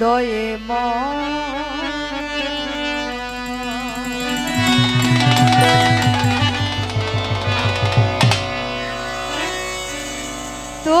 দয়ে ম। তো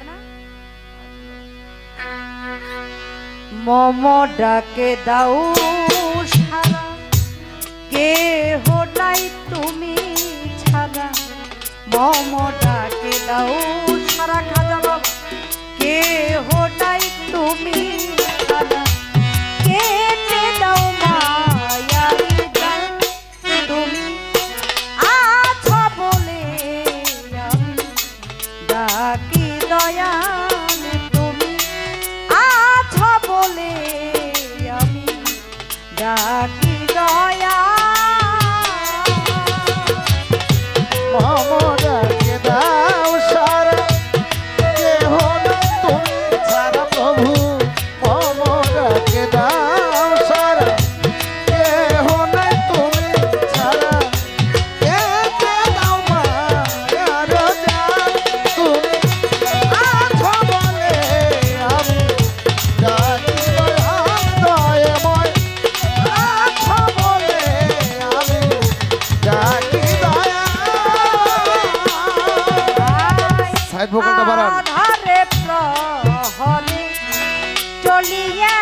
লাগবে মম ডাকে, দাও সারা। কে নাই তুমি ছাড়া মম ডাকে, দাও সারা খাজা কে নাই তুমি ছাড়া কেটে দাও Aquí নয়নে তুমি আছ বলে আমি ডাক 利亚。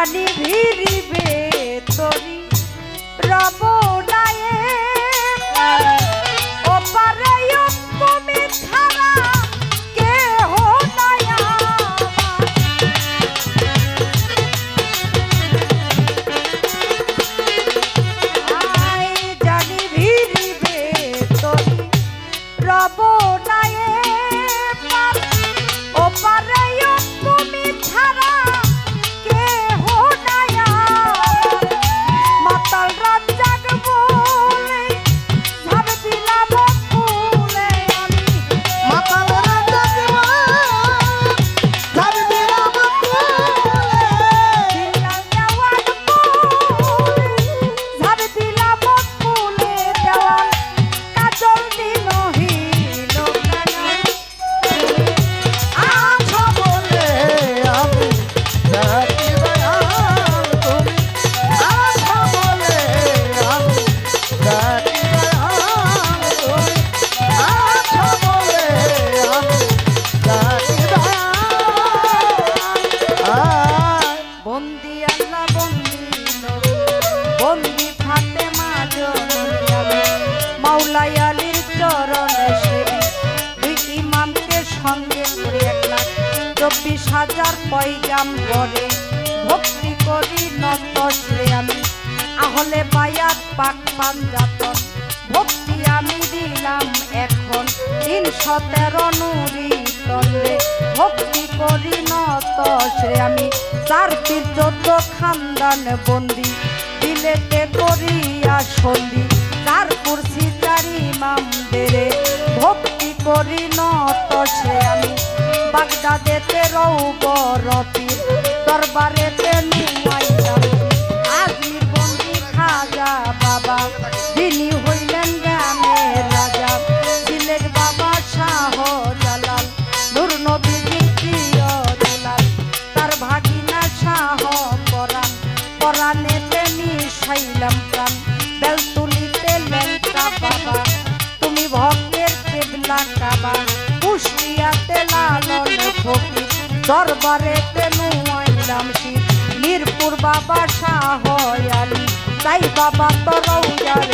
জানি ভিড়িবে তরি। রবণ হাজার পয়গাম করে ভক্তি করি নত শ্রে আমি আহলে বায়াত পাক পাঞ্জাতন, ভক্তি আমি দিলাম এখন। তিনশো তেরো নুরি তন্ডে ভক্তি করি নত শ্রে আমি চার পীর যত খানদান বন্দি, দিলেতে করিয়া সন্ধি। তার কুরসি চারি মাম দেরে, ভক্তি করি নত সে আমি বাগদাদেতে রৌ বরতি দরবারেতে নুয়াইলাম কুষ্টিয়াতে লালন ফকির দরবারেতে নুয়াইলাম শিব মিরপুর বাবা শাহ আলী। তাই বাবা তোর আজ